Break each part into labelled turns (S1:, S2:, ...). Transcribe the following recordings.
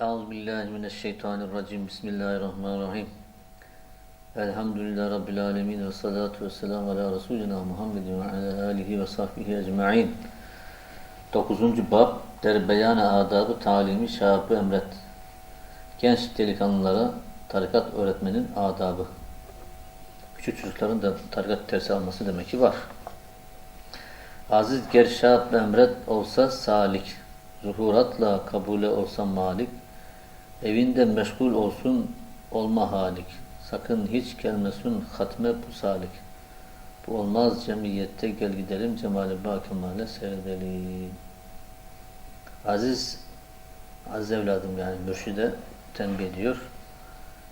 S1: Euzu billahi mineşşeytanirracim. Bismillahirrahmanirrahim. Elhamdülillahi rabbil alamin ve salatu vesselam ala resulina Muhammedin ve ala alihi ve sahbihi ecmaîn. 9. bab Derbeyana adabı talimi şabı emret. Genç delikanlılara tarikat öğretmenin adabı. Küçük çocukların da tarikat dersi alması demek ki var. Aziz gerşab emret olsa salik, zuhuratla kabule olsa malik, evinde meşgul olsun olma halik, sakın hiç gelmesin hatme bu salik. Bu olmaz cemiyette gel gidelim cemali bakimale seyredelim. Aziz, aziz evladım yani mürşide tembih ediyor.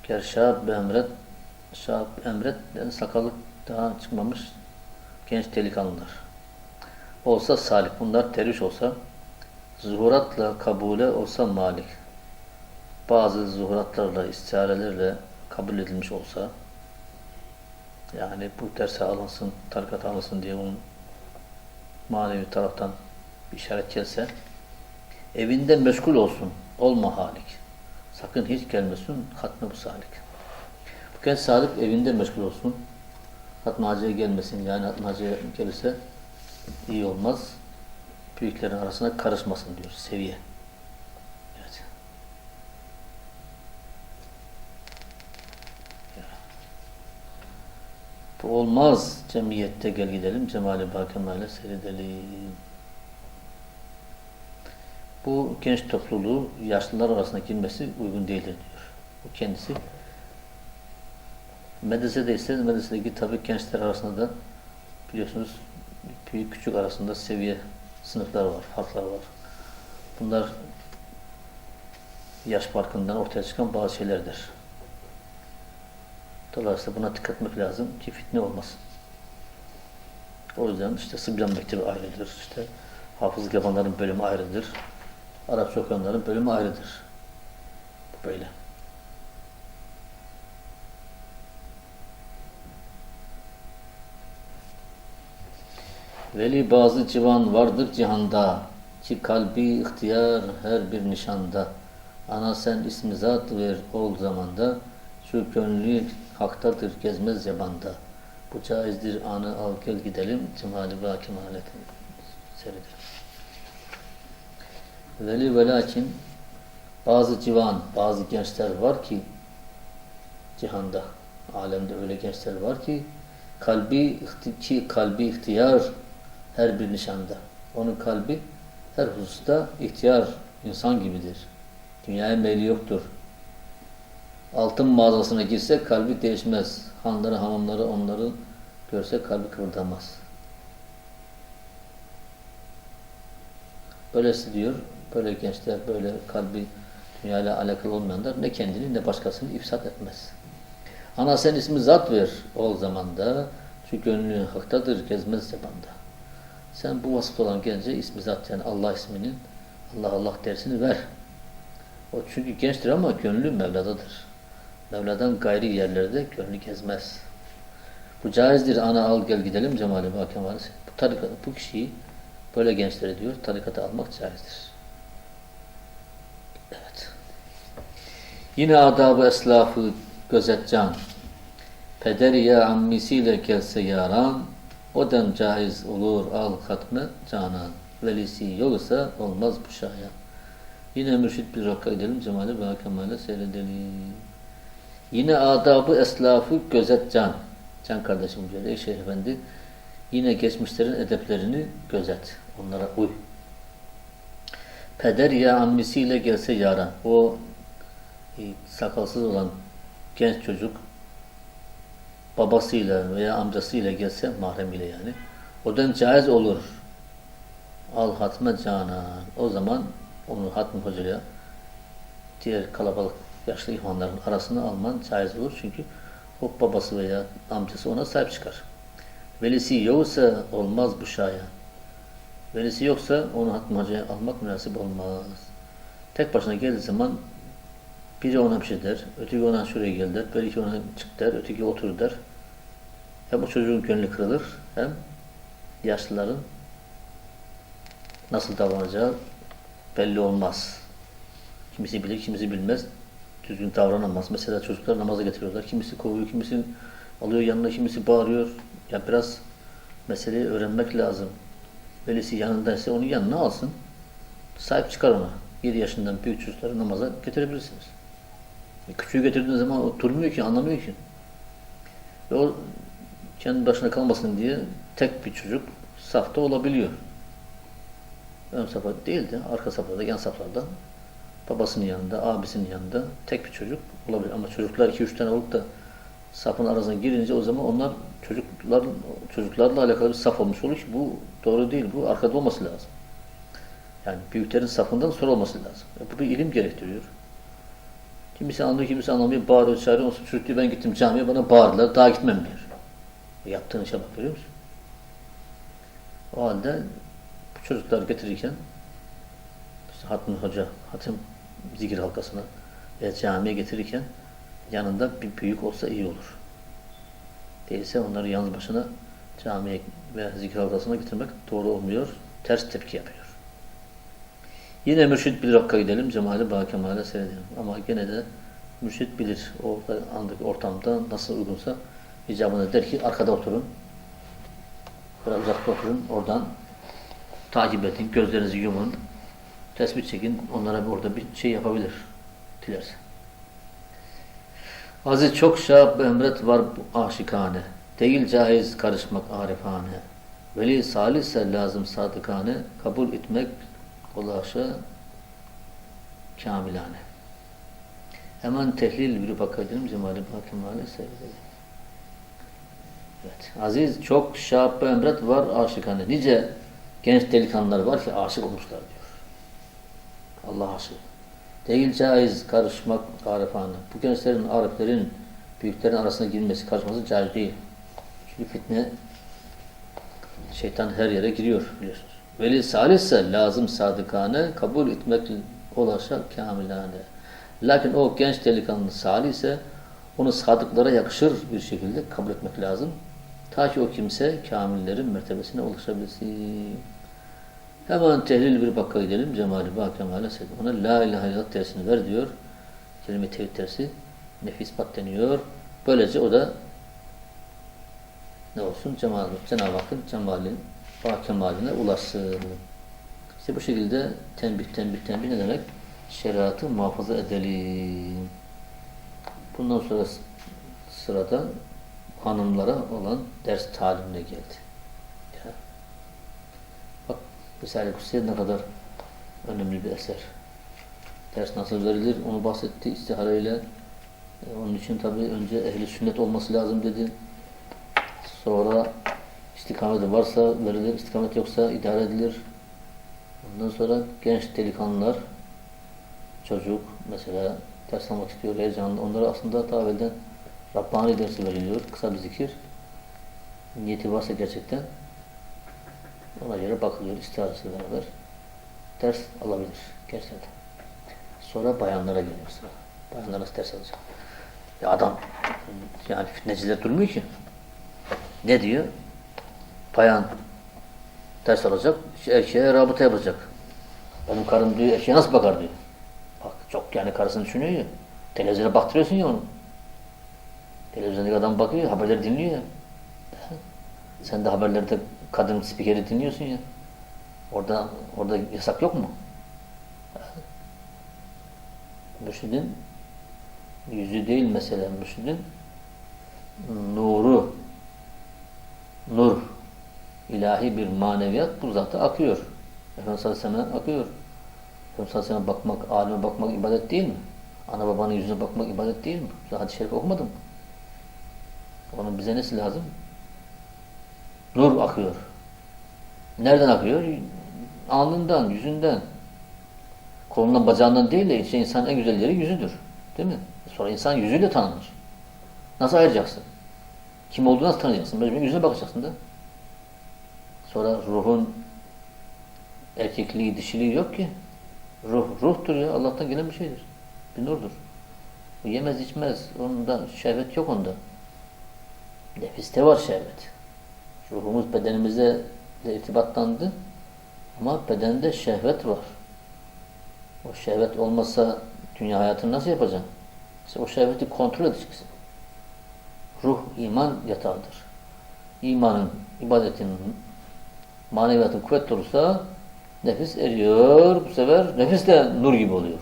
S1: Gerşab emret, şab emret yani sakalı daha çıkmamış genç delikanlılar olsa salih. Bunlar terüş olsa zuhuratla kabule olsa malik. Bazı zuhuratlarla, istiharelerle kabul edilmiş olsa yani bu derse alınsın, tarikat alınsın diye bunun manevi taraftan bir işaret gelse evinde meşgul olsun, olma halik. Sakın hiç gelmesin, hatme bu salik. Bu kez salik evinde meşgul olsun. Hatme hacıya gelmesin. Yani hatme hacıya gelirse iyi olmaz. Büyüklerin arasına karışmasın diyor seviye. Evet. Bu olmaz cemiyette gel gidelim cemali bakemale seyredelim. Bu genç topluluğu yaşlılar arasına girmesi uygun değildir diyor. Bu kendisi medresede ise medresedeki tabii gençler arasında da biliyorsunuz büyük küçük arasında seviye sınıflar var, farklar var. Bunlar yaş farkından ortaya çıkan bazı şeylerdir. Dolayısıyla buna dikkat etmek lazım ki fitne olmasın. O yüzden işte Sıbyan Mektebi ayrıdır, işte hafızlık yapanların bölümü ayrıdır, Arapça okuyanların bölümü ayrıdır. Böyle. Veli bazı civan vardır cihanda ki kalbi ihtiyar her bir nişanda. Ana sen ismi zat ver ol zamanda şu gönlü haktadır gezmez yabanda. Bu caizdir anı al gel gidelim cemali ve kemaletini seyredelim. Veli ve lakin bazı civan, bazı gençler var ki cihanda, alemde öyle gençler var ki kalbi ki kalbi ihtiyar her bir nişanda. Onun kalbi her hususta ihtiyar insan gibidir. Dünyaya meyli yoktur. Altın mağazasına girse kalbi değişmez. Hanları, hamamları onları görse kalbi kıvırdamaz. Böylesi diyor, böyle gençler, böyle kalbi dünyayla alakalı olmayanlar ne kendini ne başkasını ifsat etmez. Ana sen ismi zat ver ol zamanda, şu gönlün haktadır gezmez zebanda. Sen bu vasıfta olan gence ismi zat yani Allah isminin Allah Allah dersini ver. O çünkü gençtir ama gönlü Mevla'dadır. Mevla'dan gayri yerlerde gönlü gezmez. Bu caizdir. Ana al gel gidelim cemali bakemali. Bu tarikat, bu kişiyi böyle gençlere diyor tarikata almak caizdir. Evet. Yine adabı eslafı gözet can. Pederi ya ammisiyle gelse yaran o dem caiz olur al hatme canan. Velisi yoksa olmaz bu şaya. Yine mürşit bir rakka edelim cemali ve kemale seyredelim. Yine adabı eslafı gözet can. Can kardeşim. Ey Şeyh Efendi yine geçmişlerin edeplerini gözet. Onlara uy. Peder ya ammisiyle gelse yaran. O e, sakalsız olan genç çocuk babasıyla veya amcasıyla gelse mahremiyle yani. O den caiz olur. Al hatme canan. O zaman onu hatmi hocaya diğer kalabalık yaşlı ihvanların arasına alman caiz olur. Çünkü o babası veya amcası ona sahip çıkar. Velisi yoksa olmaz bu şaya. Velisi yoksa onu hatmi hocaya almak münasip olmaz. Tek başına geldiği zaman biri ona bir şey der, öteki ona şuraya gel der, belki ona çık der, öteki otur der. Hem bu çocuğun gönlü kırılır, hem yaşlıların nasıl davranacağı belli olmaz. Kimisi bilir, kimisi bilmez. Düzgün davranamaz. Mesela çocuklar namaza getiriyorlar. Kimisi kovuyor, kimisi alıyor yanına, kimisi bağırıyor. Ya biraz meseleyi öğrenmek lazım. Velisi yanındaysa onu yanına alsın. Sahip çıkar ona. 7 yaşından büyük çocukları namaza getirebilirsiniz. E, Küçüğü getirdiğiniz zaman o durmuyor ki, anlamıyor ki. Ve o kendi başına kalmasın diye tek bir çocuk safta olabiliyor. Ön safha değil de arka safhada, yan saflarda babasının yanında, abisinin yanında tek bir çocuk olabilir. Ama çocuklar 2-3 tane olup da safın arasına girince o zaman onlar çocuklar çocuklarla alakalı bir saf olmuş olur ki bu doğru değil. Bu arkada olması lazım. Yani büyüklerin safından sonra olması lazım. E, Bu bir ilim gerektiriyor. Kimisi anlıyor, kimisi anlamıyor. Bağırıyor, çağırıyor. Olsun çocuk diyor ben gittim camiye bana bağırdılar. Daha gitmem diyor. E, Yaptığın işe bak görüyor musun? O halde bu çocuklar getirirken işte Hatmi Hoca, Hatim zikir halkasına ve camiye getirirken yanında bir büyük olsa iyi olur. Değilse onları yalnız başına camiye ve zikir halkasına getirmek doğru olmuyor. Ters tepki yapıyor. Yine mürşit bilir hakka gidelim, cemali bâ kemale seyredelim. Ama gene de mürşit bilir orada andaki ortamda nasıl uygunsa icabında der ki arkada oturun. Biraz uzakta oturun. Oradan takip edin. Gözlerinizi yumun. Tespit çekin. Onlara orada bir şey yapabilir. Dilerse. Aziz çok şahap emret var aşikane. Değil caiz karışmak arifane. Veli salise lazım sadıkane. Kabul etmek ulaşa kamilane. Hemen tehlil bir bakabilirim cemali bakimane seyredelim. Evet. Aziz çok şahap emret var aşikane. Nice genç delikanlılar var ki aşık olmuşlar diyor. Allah aşığı. Değil caiz karışmak arifane. Bu gençlerin, ariflerin, büyüklerin arasına girmesi, karışması caiz değil. Çünkü fitne şeytan her yere giriyor biliyorsunuz. Veli salisse lazım sadıkane, kabul etmek ulaşa kamilane. Lakin o genç delikanlı salih ise onu sadıklara yakışır bir şekilde kabul etmek lazım. Ta ki o kimse kamillerin mertebesine ulaşabilsin. Hemen tehlil bir bakka gidelim. Cemali bak kemale sed. Ona la ilahe illallah dersini ver diyor. Kelime tevhid dersi. Nefis ispat deniyor. Böylece o da ne olsun? Cemal, Cenab-ı Hakk'ın cemalin, bak kemaline ulaşsın. İşte bu şekilde tembih, tembih, tembih ne demek? Şeriatı muhafaza edelim. Bundan sonra sırada hanımlara olan ders talimine geldi. Risale-i Kutsiye ne kadar önemli bir eser. Ders nasıl verilir onu bahsetti istihareyle. E, Onun için tabi önce ehli sünnet olması lazım dedi. Sonra istikameti varsa verilir, istikamet yoksa idare edilir. Ondan sonra genç delikanlılar, çocuk mesela ders almak istiyor, heyecanlı. Onlara aslında daha evvelden Rabbani dersi veriliyor. Kısa bir zikir. Niyeti varsa gerçekten ona göre bakılıyor istiharesiyle beraber. Ders alabilir gerçekten. Sonra bayanlara geliyor sıra. Bayanlar nasıl ders alacak? Ya adam yani fitneciler durmuyor ki. Ne diyor? Bayan ders alacak, erkeğe rabıta yapacak. Benim karım diyor, erkeğe nasıl bakar diyor. Bak çok yani karısını düşünüyor ya. Televizyona baktırıyorsun ya onu. Televizyondaki adam bakıyor, haberleri dinliyor ya. Sen de haberlerde kadın spikeri dinliyorsun ya. Orada orada yasak yok mu? Mürşidin yüzü değil mesela mürşidin nuru nur ilahi bir maneviyat bu zaten akıyor. Efendimiz sallallahu aleyhi ve sellem akıyor. Efendimiz sallallahu aleyhi ve sellem bakmak, alime bakmak ibadet değil mi? Ana babanın yüzüne bakmak ibadet değil mi? Hadis-i şerif okumadın mı? Onun bize nesi lazım? Nur akıyor. Nereden akıyor? Alnından, yüzünden. Kolundan, bacağından değil de işte insanın en güzel yeri yüzüdür. Değil mi? Sonra insan yüzüyle tanınır. Nasıl ayıracaksın? Kim olduğunu nasıl tanıyacaksın? Böyle yüzüne bakacaksın da. Sonra ruhun erkekliği, dişiliği yok ki. Ruh, ruhtur ya. Allah'tan gelen bir şeydir. Bir nurdur. O yemez içmez. Onda şehvet yok onda. Nefiste var şehvet. Ruhumuz bedenimize de irtibatlandı. Ama bedende şehvet var. O şehvet olmazsa dünya hayatını nasıl yapacaksın? İşte o şehveti kontrol edeceksin. Ruh iman yatağıdır. İmanın, ibadetin, maneviyatın kuvvetli olursa nefis eriyor. Bu sefer nefis de nur gibi oluyor.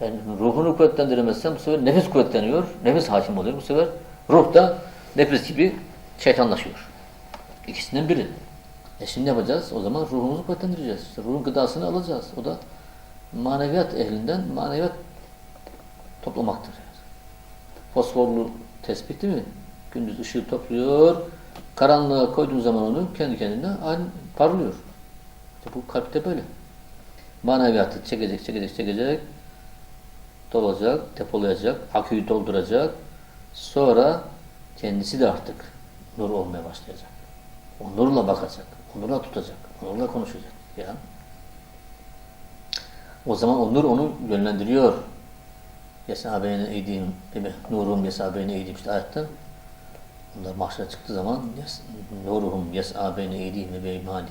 S1: Yani ruhunu kuvvetlendiremezsen bu sefer nefis kuvvetleniyor. Nefis hakim oluyor. Bu sefer ruh da nefis gibi şeytanlaşıyor. İkisinden biri. E şimdi yapacağız? O zaman ruhumuzu kuvvetlendireceğiz. Ruhun gıdasını alacağız. O da maneviyat ehlinden maneviyat toplamaktır. Fosforlu tespit değil mi? Gündüz ışığı topluyor. Karanlığa koyduğun zaman onu kendi kendine parlıyor. İşte bu kalpte böyle. Maneviyatı çekecek, çekecek, çekecek. Dolacak, depolayacak, aküyü dolduracak. Sonra kendisi de artık nur olmaya başlayacak. O nurla bakacak, onurla tutacak, onurla konuşacak. Ya. O zaman o nur onu yönlendiriyor. Yesabeyne eğdiğim gibi nurum yesabeyne eğdiğim işte ayetten. Onlar mahşere çıktığı zaman yes, nuruhum yesabeyne eğdiğim ve beymanim.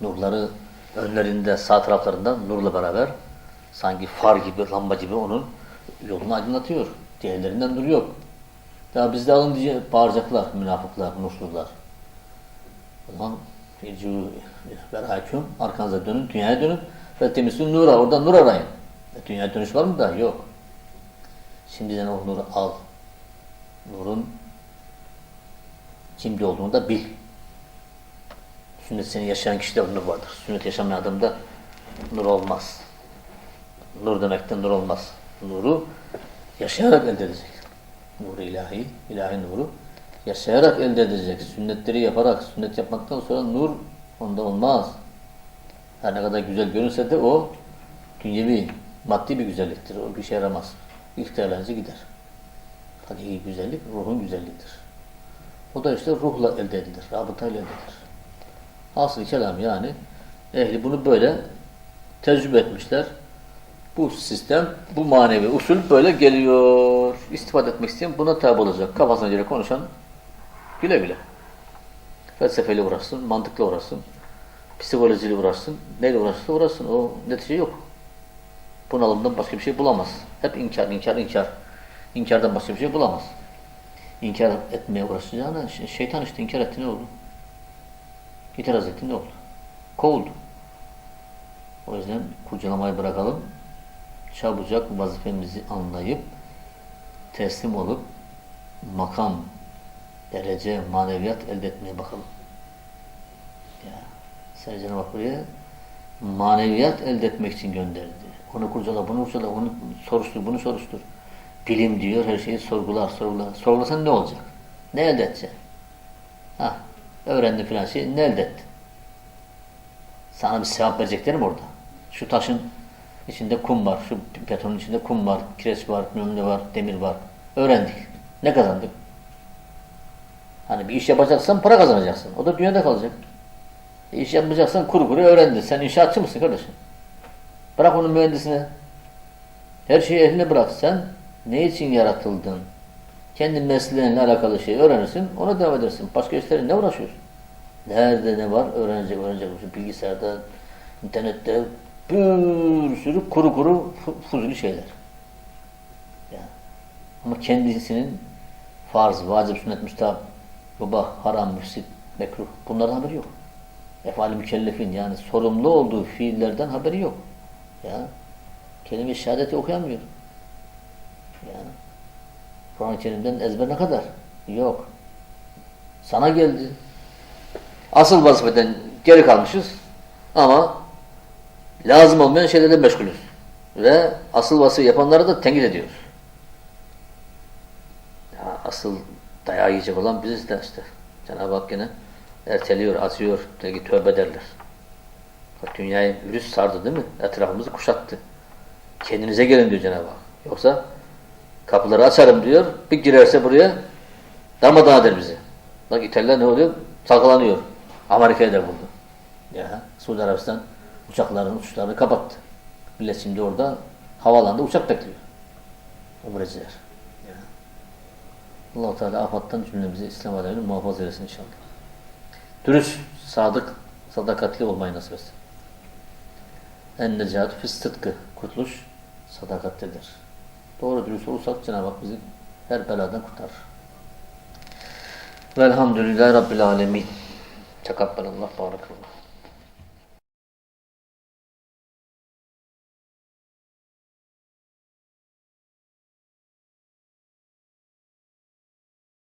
S1: Nurları önlerinde sağ taraflarında nurla beraber sanki far gibi, lamba gibi onun yolunu aydınlatıyor. Diğerlerinden nur yok. Daha bizde alın diye bağıracaklar münafıklar, nursuzlar. İrcu verhâküm arkanıza dönün, dünyaya dönün ve temizsin nura, oradan nur arayın. E, dünyaya dönüş var mı da? Yok. Şimdiden o nuru al. Nurun kimde olduğunu da bil. Sünnet seni yaşayan kişide nur vardır. Sünnet yaşamayan adamda nur olmaz. Nur demekten nur olmaz. Nuru yaşayarak elde edecek. Nuru ilahi, ilahi nuru yaşayarak elde edecek. Sünnetleri yaparak, sünnet yapmaktan sonra nur onda olmaz. Her ne kadar güzel görünse de o dünyevi, maddi bir güzelliktir. O bir şey yaramaz. İhtiyarlanınca gider. Hakiki güzellik ruhun güzelliğidir. O da işte ruhla elde edilir. Rabıtayla elde edilir. Asıl kelam yani ehli bunu böyle tecrübe etmişler. Bu sistem, bu manevi usul böyle geliyor. İstifade etmek isteyen buna tabi olacak. Kafasına göre konuşan güle güle. Felsefeyle uğraşsın, mantıkla uğraşsın, psikolojiyle uğraşsın, neyle uğraşırsa uğraşsın. O netice yok. Bunalımdan başka bir şey bulamaz. Hep inkar, inkar, inkar. İnkardan başka bir şey bulamaz. İnkar etmeye uğraşacağına şeytan işte inkar etti ne oldu? İtiraz etti ne oldu? Kovuldu. O yüzden kurcalamayı bırakalım. Çabucak vazifemizi anlayıp teslim olup makam, derece, maneviyat elde etmeye bakalım. Ya, Sercan'a bak buraya maneviyat elde etmek için gönderdi. Onu kurcala, bunu kurcala, onu soruştur, bunu soruştur. Bilim diyor, her şeyi sorgular, sorgular. Sorgulasan ne olacak? Ne elde edeceksin? Ha, öğrendin filan şeyi, ne elde ettin? Sana bir sevap verecekler mi orada? Şu taşın içinde kum var, şu betonun içinde kum var, kireç var, ne var, demir var. Öğrendik. Ne kazandık? Hani bir iş yapacaksan para kazanacaksın. O da dünyada kalacak. E iş yapmayacaksan kuru kuru öğrendin. Sen inşaatçı mısın kardeşim? Bırak onun mühendisine. Her şeyi eline bırak. Sen ne için yaratıldın? Kendi mesleğinle alakalı şeyi öğrenirsin, ona devam edersin. Başka işlerle ne uğraşıyorsun? Nerede ne var? Öğrenecek, öğrenecek. Bilgisayarda, internette bir sürü kuru kuru fuzuli şeyler. Yani. Ama kendisinin farz, vacip, sünnet, müstahap, baba, haram, müfsit, mekruh bunlardan haberi yok. Efali mükellefin yani sorumlu olduğu fiillerden haberi yok. Ya kelime-i şehadeti okuyamıyor. Yani Kur'an-ı Kerim'den ezber ne kadar? Yok. Sana geldi. Asıl vazifeden geri kalmışız ama lazım olmayan şeylerle meşgulüz. Ve asıl vazife yapanları da tenkit ediyoruz. Ya asıl dayağı yiyecek olan biziz de işte. Cenab-ı Hak yine erteliyor, atıyor, peki tövbe derler. Dünyayı virüs sardı değil mi? Etrafımızı kuşattı. Kendinize gelin diyor Cenab-ı Hak. Yoksa kapıları açarım diyor. Bir girerse buraya darmadağın eder bizi. Bak İtalya ne oluyor? Saklanıyor. Amerika'ya da buldu. Ya Suudi Arabistan uçakların uçuşlarını kapattı. Millet şimdi orada havalanda uçak bekliyor. Umreciler. Allah Teala afattan cümlemizi İslam alemini muhafaza eylesin inşallah. Dürüst, sadık, sadakatli olmayı nasip etsin. En necatu fis sıdkı. Kurtuluş sadakattedir. Doğru dürüst olursak Cenab-ı Hak bizi her beladan kurtarır. Velhamdülillahi Rabbil Alemin. Tekabbelallah, barakallah.